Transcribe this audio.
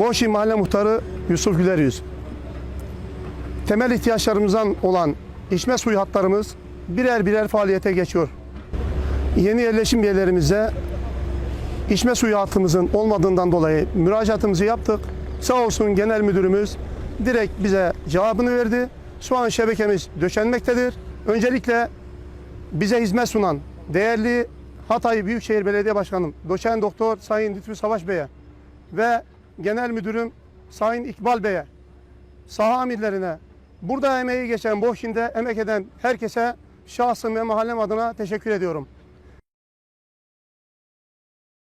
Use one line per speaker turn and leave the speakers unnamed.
Boşi Mahalle Muhtarı Yusuf Güler Yüz. Temel ihtiyaçlarımızdan olan içme suyu hatlarımız birer birer faaliyete geçiyor. Yeni yerleşim yerlerimizde içme suyu hattımızın olmadığından dolayı müracaatımızı yaptık. Sağ olsun genel müdürümüz direkt bize cevabını verdi. Şu an şebekemiz döşenmektedir. Öncelikle bize hizmet sunan değerli Hatay Büyükşehir Belediye Başkanım Doçent Doktor Sayın Lütfü Savaş Bey'e ve Genel Müdürüm Sayın İkbal Bey'e, saha amirlerine, burada emeği geçen, Boşin'de emek eden herkese şahsım ve mahallem adına teşekkür ediyorum.